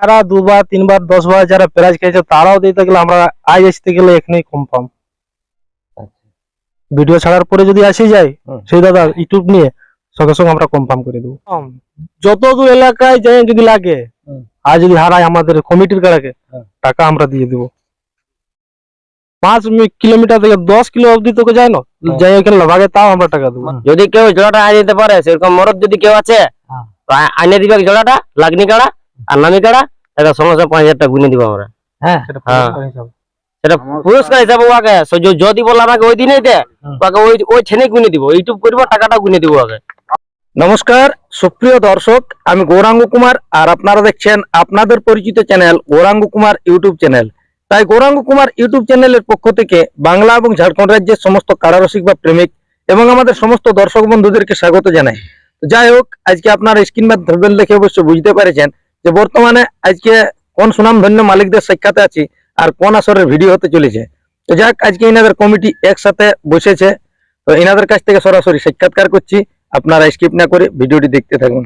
তারা দুবার তিনবার দশ বার যারা প্রাইজ খেয়েছে তারাও দিতে গেলে আমরা আজ আসতে গেলে এখানেই কনফার্ম ভিডিও ছাড়ার পরে যদি আসে যায় সেই দাদা ইউটিউব নিয়ে সঙ্গে সঙ্গে আমরা কনফার্ম করে দেবো। যত দূর এলাকায় যাই যদি লাগে আর যদি হারায় আমাদের কমিটির কাড়াকে হ্যাঁ। টাকা আমরা দিয়ে দেবো। পাঁচ কিলোমিটার থেকে দশ কিলো অবধি তোকে যায় না। যাই ওখানে লাগে তাও আমরা টাকা দেবো। যদি কেউ জোড়াটা আনিয়ে দিতে পারে সেরকম মরদ যদি কেউ আছে হ্যাঁ। তো আ- আনিয়ে দিবে জোড়াটা লাগনি কাড়া আর নামি কাড়া এটা সঙ্গে সঙ্গে পাঁচ হাজার টাকা গুনে দিব আমরা। হ্যাঁ। সেটা হ্যাঁ। পুরস্কার হিসাবে। সেটা পুরস্কার হিসাবে ওকে যদি বলে আমাকে ওই দিনেই দে ওকে ওই ওই ছেনে গুনে দিব। ইউটিউব করব টাকাটা গুনে দিব ওকে নমস্কার সুপ্রিয় দর্শক আমি গৌরাঙ্গ কুমার আর আপনারা দেখছেন আপনাদের পরিচিত channel Gouranga Kumar YouTube channel. তাই গৌরাঙ্গ কুমার ইউটিউব চ্যানেলের পক্ষ থেকে বাংলা এবং ঝাড়খণ্ড রাজ্যের সমস্ত কারারসিক বা প্রেমিক এবং আমাদের সমস্ত দর্শক বন্ধুদেরকে স্বাগত জানাই। যাই হোক আজকে আপনারা স্ক্রিন বা ধরবেন দেখে অবশ্য বুঝতে পেরেছেন যে বর্তমানে আজকে কোন সুনামধন্য মালিকদের সাক্ষাতে আছি আর কোন আসরের ভিডিও হতে চলেছে। তো যাক আজকে এনাদের কমিটি একসাথে বসেছে। তো এনাদের কাছ থেকে সরাসরি সাক্ষাৎকার করছি। আপনারা স্কিপ না করে ভিডিওটি দেখতে থাকুন।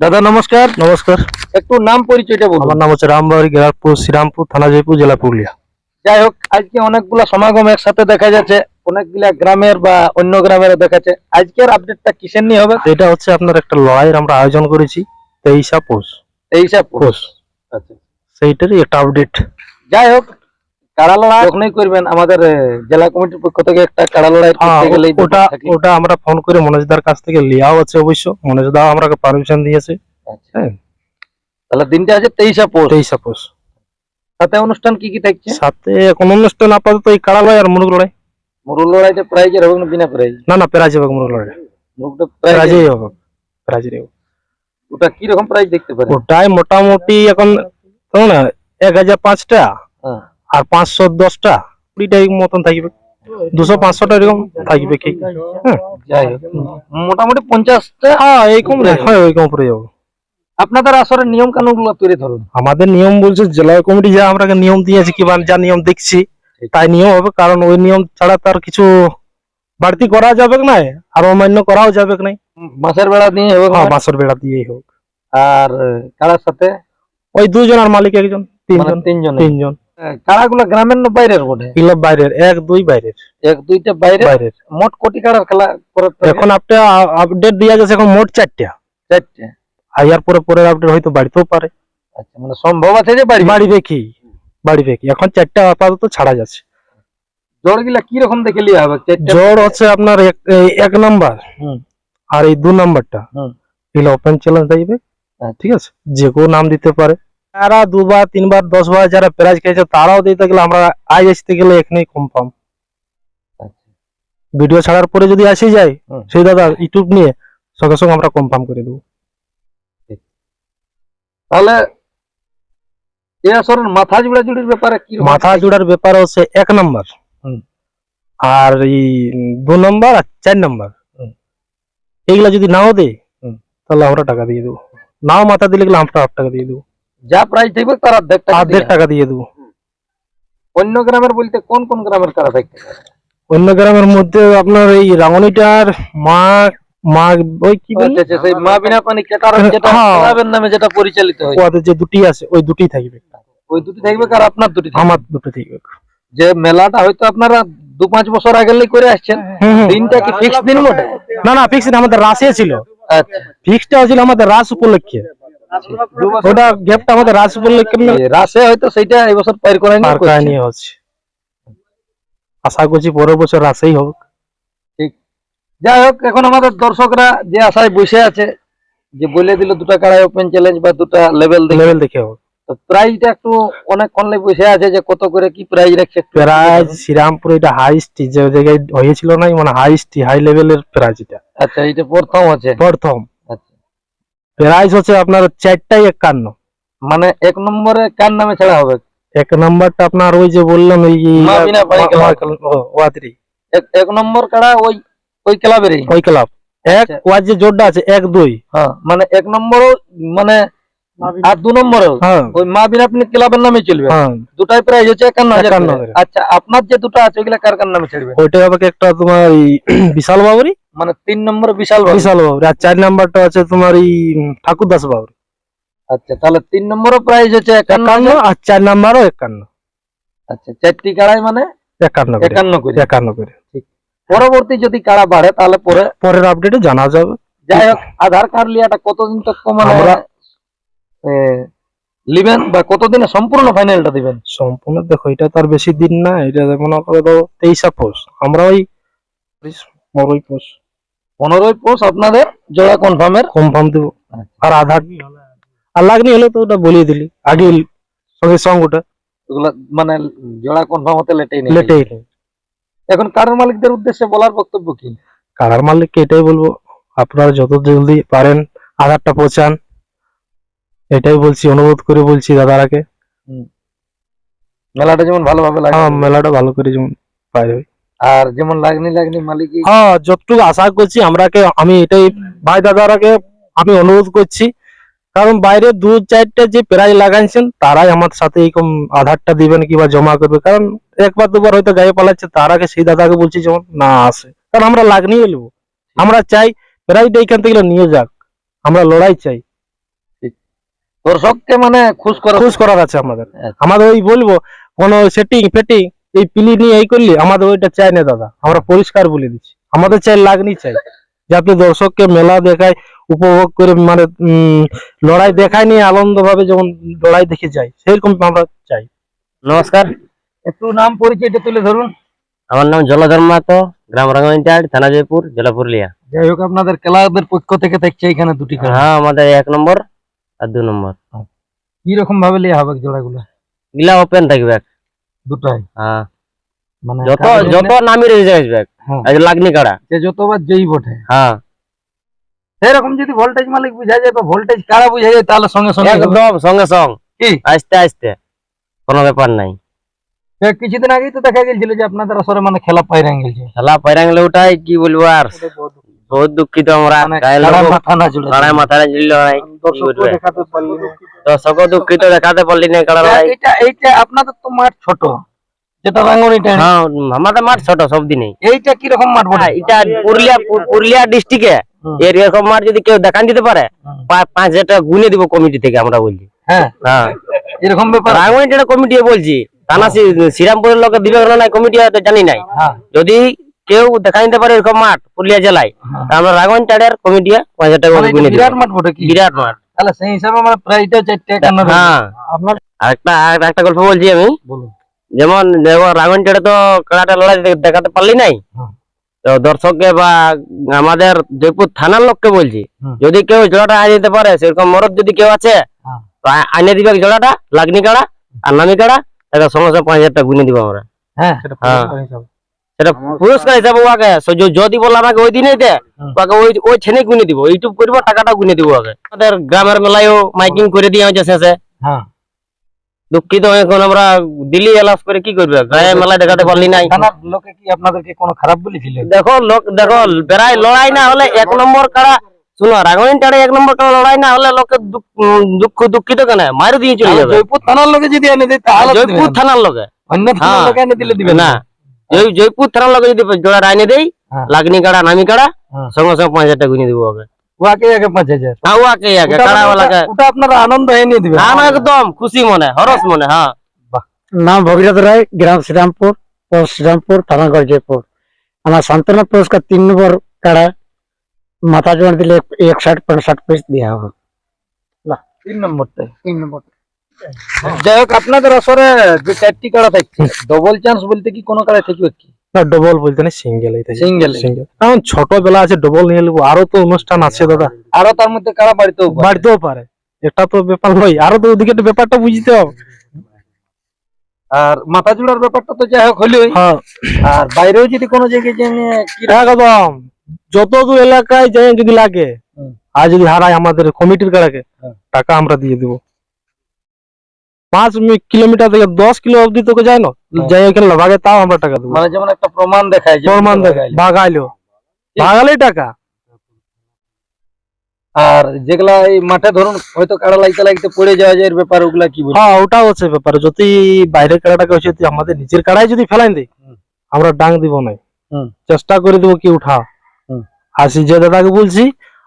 দাদা নমস্কার। নমস্কার। একটু নাম পরিচয়টা বলুন। আমার নাম হচ্ছে রামবাড়ি গেরারপুর শ্রীরামপুর থানা জয়পুর জেলা পুরুলিয়া। যাই হোক আজকে অনেকগুলা সমাগম একসাথে দেখা যাচ্ছে। অনেকগুলা গ্রামের বা অন্য গ্রামের দেখাচ্ছে। আজকের আপডেটটা কিসের নিয়ে হবে? এটা হচ্ছে আপনার একটা লড়াইয়ের আমরা আয়োজন করেছি তেইশা পোষ। এই হিসাব পোষ আচ্ছা। সেইটারই একটা আপডেট যাই হোক কাড়া লড়াই যখনই করবেন আমাদের জেলা কমিটির পক্ষ থেকে একটা কাড়া লড়াই করতে গেলে ওটা ওটা আমরা ফোন করে মনোজদার কাছ থেকে লিয়াও আছে অবশ্য। মনোজদা আমাকে পারমিশন দিয়েছে। হ্যাঁ। তাহলে দিনটা আছে তেইশা পোস্ট। তেইশা পোষ সাথে অনুষ্ঠান কি কি থাকছে? সাথে এখন অনুষ্ঠান আপাতত এই কাড়া লড়াই আর মুরগ লড়াই। মুরুল লড়াইতে প্রাইজের হবে না বিনা প্রাইজ? না না প্রাইজ হবে মুরগ লড়াই। প্রাইজ প্রাইজেই হবে। প্রাইজেই হবে। ওটা কি রকম প্রাইজ দেখতে পারেন? ওটাই মোটামুটি এখন শোনো না এক হাজার পাঁচটা হ্যাঁ। আর পাঁচশো দশটা। কুড়িটা এরকম মতন থাকবে। দুশো পাঁচশোটা এরকম থাকবে কি হ্যাঁ। যাই মোটামুটি পঞ্চাশটা হ্যাঁ এইরকম হয় ওইরকম যাব। আপনাদের আসলে নিয়ম কানুনগুলো তুলে ধরুন। আমাদের নিয়ম বলছে জেলা কমিটি যা আমরা নিয়ম দিয়েছি কি যা নিয়ম দেখছি তাই নিয়ম হবে। কারণ ওই নিয়ম ছাড়া তার কিছু বাড়তি করা যাবে না আর অমান্য করাও যাবে না মাসের বেড়া দিয়ে হোক মাসের বেড়া দিয়েই হোক। আর কারার সাথে? ওই দুজন আর মালিক একজন মানে তিনজন? তিনজন। তিনজন কারা গুলো গ্রামের না বাইরের বটে? এগুলো বাইরের এক দুই বাইরের। এক দুইটা বাইরে বাইরের। মোট কোটি কারার খেলা করতে এখন আপনি আপডেট দিয়ে যাচ্ছে এখন মোট চারটা। চারটে। আর ইয়ার পরে পরের আপডেট হয়তো বাড়িতেও পারে। আচ্ছা মানে সম্ভব আছে যে বাড়ি? বাড়িবে কি বাড়িবে কি এখন চারটা আপাতত ছাড়া যাচ্ছে। জোরগুলা কি রকম দেখে লিয়া হবে? জ্বর হচ্ছে আপনার এক- এক নাম্বার হুম। আর এই দু নাম্বারটা হুম। এগুলো ওপেন চ্যালেঞ্জ আচ্ছা। ঠিক আছে যে কেউ নাম দিতে পারে তারা দুবার তিনবার দশ বার যারা প্রাইজ খেয়েছে তারাও দিতে গেলে আমরা আজ আসতে গেলে এখানেই কনফার্ম আচ্ছা। ভিডিও ছাড়ার পরে যদি আসে যায়। সেই দাদা ইউটিউব নিয়ে সঙ্গে সঙ্গে আমরা কনফার্ম করে দেবো তাহলে এই আসরের মাথা জুড়া জুড়ির ব্যাপারে কি মাথা জোড়ার ব্যাপার হচ্ছে এক নাম্বার। আর এই দু নাম্বার আর চার নাম্বার। এইগুলা যদি নাও দেয়। তাহলে আমরা টাকা দিয়ে দেবো নাও মাথা দিলে গেলে হাফ টাকা দিয়ে দেবো। যা প্রাইস থাকবে তার অর্ধেক টাকা অর্ধেক দিয়ে। টাকা দিয়ে দেবো। অন্য গ্রামের বলতে কোন কোন গ্রামের কারা থাকতে অন্য গ্রামের মধ্যে আপনার এই রাঙনিটার মা মা ওই কি বলে? আচ্ছা, আচ্ছা, সেই মা বিনা পানি কেটার যেটা হ্যাঁ। ক্লাবের নামে যেটা পরিচালিত হয়। যে দুটি আছে ওই দুটি থাকবে। ওই দুটি থাকবে আর আপনার দুটি থাকবে। আমার দুটো থাকবে। যে মেলাটা হয়তো আপনারা দু পাঁচ বছর আগে করে আসছেন। দিনটা কি ফিক্স দিন মোটে না না ফিক্স আমাদের রাসে ছিল। ফিক্সটা হয়েছিল আমাদের রাস উপলক্ষে। ওটা গ্যাপটা আমাদের রাস উপলক্ষে রাসে হয়তো সেইটা এবছর বছর পার করে পার কাহিনী হচ্ছে। আশা করছি পরের বছর রাসেই হোক। যাই হোক এখন আমাদের দর্শকরা যে আশায় বসে আছে যে বলে দিল দুটা কাড়াই ওপেন চ্যালেঞ্জ বা দুটা লেভেল দেখে। লেভেল দেখে হবে তো প্রাইসটা একটু অনেকক্ষণ লাই বসে আছে যে কত করে কি প্রাইস রাখছে শ্রীরামপুর এটা হাইস্ট যে জায়গায় হয়েছিল না মানে হাইস্ট হাই লেভেলের প্রাইজ এটা আচ্ছা এটা প্রথম আছে? প্রথম। আচ্ছা। হচ্ছে আপনার চারটাই একান্ন। মানে এক নম্বরে কার নামে ছাড়া হবে? এক নাম্বারটা আপনার ওই যে বললাম ওই। ওয়াত্রি। এক নম্বর কাড়া ওই ওই ক্লাবেরই? ওই ক্লাব। এক আচ্ছা। ওয়ার যে জোরটা আছে এক দুই। হ্যাঁ মানে এক নম্বরও মানে আর দু নম্বরেও হ্যাঁ। ওই মা বিনা আপনি ক্লাবের নামে চলবে। হ্যাঁ। দুটাই প্রাইস হচ্ছে একান্ন হাজার। আচ্ছা আপনার যে দুটো আছে ওইগুলা কার কার নামে চলবে? ওইটা হবে একটা তোমার বিশাল বাবুরি মানে তিন নম্বর বিশাল। বিশাল বাবুরি আর চার নাম্বারটা আছে তোমার এই ঠাকুর দাস বাবুরি। আচ্ছা তাহলে তিন নম্বরও প্রাইস হচ্ছে একান্ন আর চার নাম্বারও একান্ন। আচ্ছা চারটি কাড়াই মানে? একান্ন একান্ন করে। একান্ন করে। পরবর্তী যদি কাড়া বাড়ে তাহলে পরে পরের আপডেটে জানা যাবে। যাই হোক আধার কার্ড লিয়াটা কতদিন তক মানে আমরা- এ, লিবেন বা কতদিনে সম্পূর্ণ ফাইনালটা দিবেন? সম্পূর্ণ দেখো এটা তো আর বেশি দিন না এটা মনে করে তেইশা পোষ আমরা ওই মরই পোষ পনেরোই পোষ আপনাদের জোড়া কনফার্মের কনফার্ম দেবো। আর আধার আর লাগনি হলে তো ওটা বলিয়ে দিলি আগে সঙ্গে সঙ্গ ওটা মানে জোড়া কনফার্ম হতে লেটেই নেই। লেটেই নেই। এখন কারোর মালিকদের উদ্দেশ্যে বলার বক্তব্য কি? কারার মালিককে এটাই বলব আপনারা যত জলদি পারেন আধারটা পৌঁছান। এটাই বলছি অনুরোধ করে বলছি দাদারাকে। মেলাটা যেমন ভালোভাবে লাগে হ্যাঁ মেলাটা ভালো করে যেমন বাইরে আর যেমন লাগনি লাগনি মালিক হ্যাঁ যতটুকু আশা করছি আমরাকে আমি এটাই ভাই দাদারাকে আমি অনুরোধ করছি। কারণ বাইরে দু চারটে যে প্রাইজ লাগাইছেন তারাই আমার সাথে এইরকম আধারটা দিবেন কিংবা জমা করবে। কারণ একবার দুবার হয়তো গায়ে পালাচ্ছে তারাকে সেই দাদাকে বলছি যেমন না আসে। কারণ আমরা লাগনি নেব আমরা চাই প্রাইজটা এইখান থেকে নিয়ে যাক। আমরা লড়াই চাই। দর্শককে মানে খুশ করা খুশ করার আছে আমাদের। আচ্ছা। আমাদের ওই বলব কোনো সেটিং ফেটিং এই পিলি নিয়ে এই করলি আমাদের ওইটা চাই না দাদা। আমরা পরিষ্কার বলে দিচ্ছি। আমাদের চাই লাগনি চাই। যাতে দর্শককে মেলা দেখায় উপভোগ করে মানে উম, লড়াই দেখায় নিয়ে আনন্দ ভাবে যেমন লড়াই দেখে যায় সেরকম আমরা চাই। নমস্কার। একটু নাম পরিচয়টা তুলে ধরুন। আমার নাম জলধর মাহাতো গ্রাম রাঙ্গাইনটার থানা জয়পুর জেলা পুরুলিয়া। যাই হোক আপনাদের ক্লাবের পক্ষ থেকে দেখছে এখানে দুটি হ্যাঁ আমাদের এক নম্বর। আর দু নম্বর। কি রকম ভাবে লিয়া হবে জোড়াগুলো? গিলা ওপেন থাকবে দুটাই? হ্যাঁ। মানে যত যত নামি রয়েছে আসবে হ্যাঁ। আজ লাগনি কাড়া। যে যতবার যেই বটে। হ্যাঁ। সেরকম যদি ভোল্টেজ মালিক বুঝা যায় বা ভোল্টেজ কারা বুঝা যায় তাহলে সঙ্গে সঙ্গে। একদম সঙ্গে সঙ্গ কি? আস্তে আস্তে। কোনো ব্যাপার নাই। কিছুদিন আগেই তো দেখা গেছিল যে আপনাদের আসরে মানে খেলা পাইরা খেলা পাইরা গেলে ওটাই কি বলব আর? বহুত দুঃখিত আমরা। মানে লোক মাথা না না। দর্শক দুঃখিত দেখাতে পারলি না লড়াই এইটা এইটা আপনাদের তো মাঠ ছোট। যেটা রাঙ্গনিটা হ্যাঁ আমাদের মাঠ ছোট সব দিনেই। এইটা কি রকম মাঠ বটে? হ্যাঁ, এটা পুরুলিয়া পুরুলিয়া ডিস্ট্রিক্টে এর এরকম মাঠ যদি কেউ দেখান দিতে পারে। পাঁচ হাজার টাকা গুনে দিব কমিটি থেকে আমরা বলছি। হ্যাঁ। হ্যাঁ। এরকম ব্যাপার? রাঙ্গুনিটা কমিটি বলছি। থানা শ্রীরামপুরের লোকে দিবে না কমিটি হয়তো জানি নাই। হ্যাঁ। যদি কেউ দেখা নিতে পারে এরকম মাঠ পুরুলিয়া জেলায়। হ্যাঁ। আমরা রাগন টাডের কমিটি পাঁচ হাজার টাকা বিরাট মাঠ কি? বিরাট মাঠ। তাহলে সেই হিসাবে প্রাইসটা চারটে হ্যাঁ। আপনার? আরেকটা আর একটা গল্প বলছি আমি। যেমন রাগন টাডে তো কাড়াটা লড়াই দেখাতে পারলি নাই। তো দর্শককে বা আমাদের জয়পুর থানার লোককে বলছি যদি কেউ জোড়াটা আনিয়ে দিতে পারে সেরকম মরদ যদি কেউ আছে হ্যাঁ। তো আ- আনিয়ে দিবে জোড়াটা লাগনি কাড়া আর নামি কাড়া তাকে সঙ্গে সঙ্গে পাঁচ হাজার টাকা গুনে দিব আমরা। হ্যাঁ হ্যাঁ। সেটা পুরস্কার হিসাবে ওকে যদি বলে আমাকে ওই দিনেই দে ওকে ওই ওই ছেনে গুনে দিব ইউটিউব করব টাকাটা গুনে দিব ওকে আমাদের গ্রামের মেলায়ও মাইকিং করে দিয়ে হয়েছে শেষে। হ্যাঁ। দুঃখিত এখন আমরা দিল্লি এলাস করে কি করবে? গায়ে মেলায় দেখাতে পারলি নাই। লোকে কি আপনাদেরকে কোনো খারাপ বলেছিল? দেখো লোক দেখো প্রায় লড়াই না হলে এক নম্বর কাড়া শুনো রাগমিন টাড়ে এক নম্বর কাড়া লড়াই না হলে লোকে দুঃখ- দুঃখ দুঃখিত কেন? মারি দিয়ে চলে যাবে। জয়পুর থানার লোকে যদি এনে দেয় তাহলে জয়পুর থানার লোকে। অন্য থানার হ্যাঁ। লোকে এনে দিলে দিবেন না। জয় জয়পুর থানার লোকে যদি জোড়া আইনে দেই হ্যাঁ। লাগনি কাড়া নামি কাড়া হ্যাঁ। সঙ্গে সঙ্গে পাঁচ হাজার টাকা গুনে দিব ওকে ওয়াকে আগে পাঁচ হাজার। হ্যাঁ ওকে আগে কাড়া ওটা- ওটা আপনারা আনন্দ এনে দিবেন না না একদম খুশি মনে হরস মনে হ্যাঁ। নাম ভগীরথ রায় গ্রাম শ্রীরামপুর পোস্ট শ্রীরামপুর থানাগড় জয়পুর আমার সান্ত্বনা পুরস্কার তিন নম্বর কাড়া মাথা জোয়ার দিলে এক ষাট পঞ্চাশ পিস দেওয়া হবে। তিন নম্বরটা তিন নম্বর যাই হোক আপনাদের আসরে যে চারটি কাড়া থাকছে ডবল চান্স বলতে কি কোনো কাড়া থাকবে কি? না ডবল বলতে না সিঙ্গেল সিঙ্গেল সিঙ্গেল কারণ ছোটবেলা আছে ডবল নিয়ে নেব। আরও তো অনুষ্ঠান আছে দাদা। আরও তার মধ্যে কাড়া বাড়িতেও। বাড়তেও পারে। এটা তো ব্যাপার নয়। আরও তো ওদিকে ব্যাপারটা বুঝতে হবে। আর মাথা জোড়ার ব্যাপারটা তো যাই হোক হলোই। হ্যাঁ। আর বাইরেও যদি কোনো জায়গায় জেনে কি একদম। যত দূর এলাকায় যদি লাগে আর যদি হারায় আমাদের কমিটির কাড়াকে হ্যাঁ। টাকা আমরা দিয়ে দিব। পাঁচ কিলোমিটার থেকে দশ কিলো অবধি তোকে যায় না? হ্যাঁ। যাই ওখানে ভাগে তাও আমরা টাকা দেবো। মানে যেমন একটা প্রমাণ দেখায় প্রমাণ দেখে লাগাইলো। ভাগাইলো। ভাগালেই টাকা। আর যেগুলা এই মাঠে ধরুন হয়তো কাড়া লাগতে লাগতে পড়ে যাওয়া যায় এর ব্যাপার ওগুলা কি বলব হ্যাঁ ওটাও হচ্ছে ব্যাপার। যদি বাইরের কাড়াটাকে হচ্ছে যদি আমাদের নিজের কাড়াই যদি ফেলাই দেয় আমরা ডাং দিব না। চেষ্টা করে দেবো কি উঠা। আর যে দাদাকে বলছি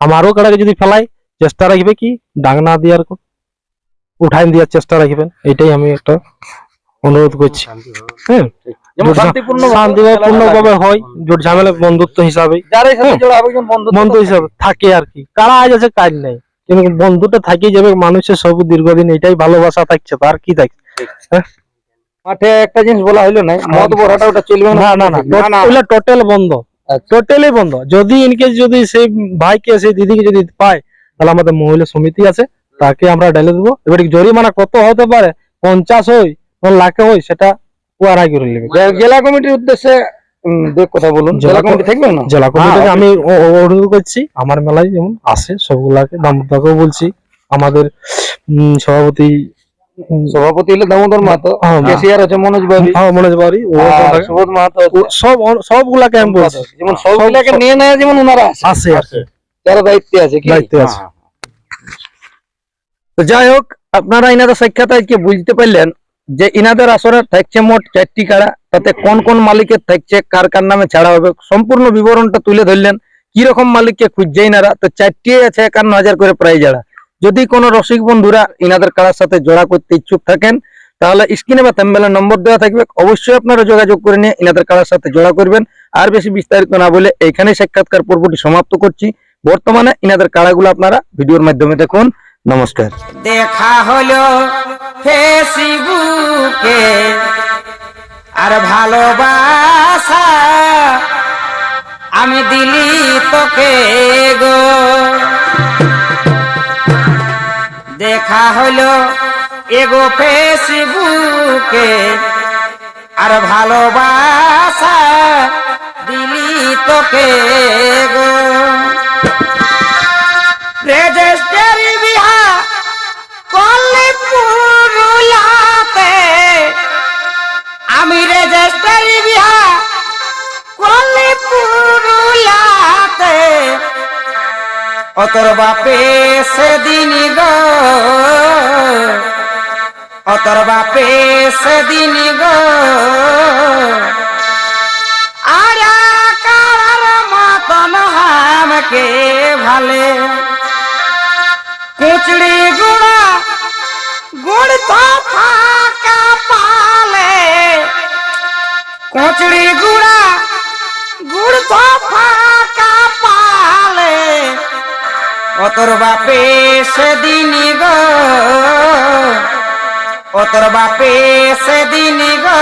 আমারও কাড়াকে যদি ফেলাই চেষ্টা রাখবে কি ডাং না দেওয়ার কো- উঠাই দেওয়ার চেষ্টা রাখবেন এটাই আমি একটা অনুরোধ করছি। হ্যাঁ? হয় জোট ঝামেলা বন্ধুত্ব হিসাবে। হ্যাঁ। বন্ধু হিসাবে থাকে আর কি। কারা আজ আছে কাজ নেই। কিন্তু বন্ধুটা থাকি যাবে মানুষের সব দীর্ঘদিন এটাই ভালোবাসা থাকছে তার কি থাকছে মাঠে একটা জিনিস বলা হইল না মদ বড়াটা ওটা চলবে না? না না টোটাল বন্ধ। আচ্ছা। টোটালি বন্ধ। যদি ইনকেস যদি সেই ভাইকে সেই দিদিকে যদি পায় তাহলে আমাদের মহিলা সমিতি আছে। তাকে আমরা ঢেলে দেবো। এবার জরিমানা কত হতে পারে? পঞ্চাশ হই লাখে হই সেটা ওয়ারাই করে নেবে জেলা কমিটির উদ্দেশ্যে কথা বলুন। জেলা কমিটি থাকবে না? জেলা কমিটিকে হ্যাঁ, আমি অনুরোধ করছি আমার মেলায় যেমন আসে সবগুলাকে বলছি। আমাদের উম, সভাপতি সভাপতি হলে দামোদর মাহাতো হ্যাঁ, কেসিআর আছে মনোজ বাবি। হ্যাঁ, মনোজ বাড়ি ও সুবোধ মাহাতো সব সবগুলাকে আমি বলছি। যেমন সবগুলাকে নিয়ে নেয় যেমন ওনারা আছে। কি যারা দায়িত্বে আছে কি? দায়িত্বে আছে। তো যাই হোক আপনারা ইনাদের সাক্ষাৎ আজকে বুঝতে পারলেন যে ইনাদের আসরে থাকছে মোট চারটি কাড়া। তাতে কোন কোন মালিকের থাকছে, কার কার নামে ছাড়া হবে, সম্পূর্ণ বিবরণটা তুলে ধরলেন। কি রকম মালিককে খুঁজছে ইনারা? তো চারটি আছে একান্ন হাজার করে প্রায় যারা যদি কোনো রসিক বন্ধুরা ইনাদের কাড়ার সাথে জোড়া করতে ইচ্ছুক থাকেন, তাহলে স্ক্রিনে বা থাম্বেলের নম্বর দেওয়া থাকবে। অবশ্যই আপনারা যোগাযোগ করে নিয়ে ইনাদের কাড়ার সাথে জোড়া করবেন। আর বেশি বিস্তারিত না বলে এইখানে সাক্ষাৎকার পর্বটি সমাপ্ত করছি। বর্তমানে ইনাদের কাড়াগুলো আপনারা ভিডিওর মাধ্যমে দেখুন। নমস্কার। দেখা হলো ফেসবুকে, আর ভালোবাসা আমি দিলি তোকে গো। দেখা হলো এগো ফেসবুকে, আর ভালোবাসা দিলি তোকে গো। রেজিস্টারি বাপে সেদিন গো। অতর বাপে সেদিন গো। আর কার মতন হামকে ভালে। কুচড়ি গুড়া, গুড় তো ফাঁকা পালে। কুচড়ি গুড়া, গুড় তো ফাঁকা অতর বাপে সেদিন গো অতর বাপে সেদিন গো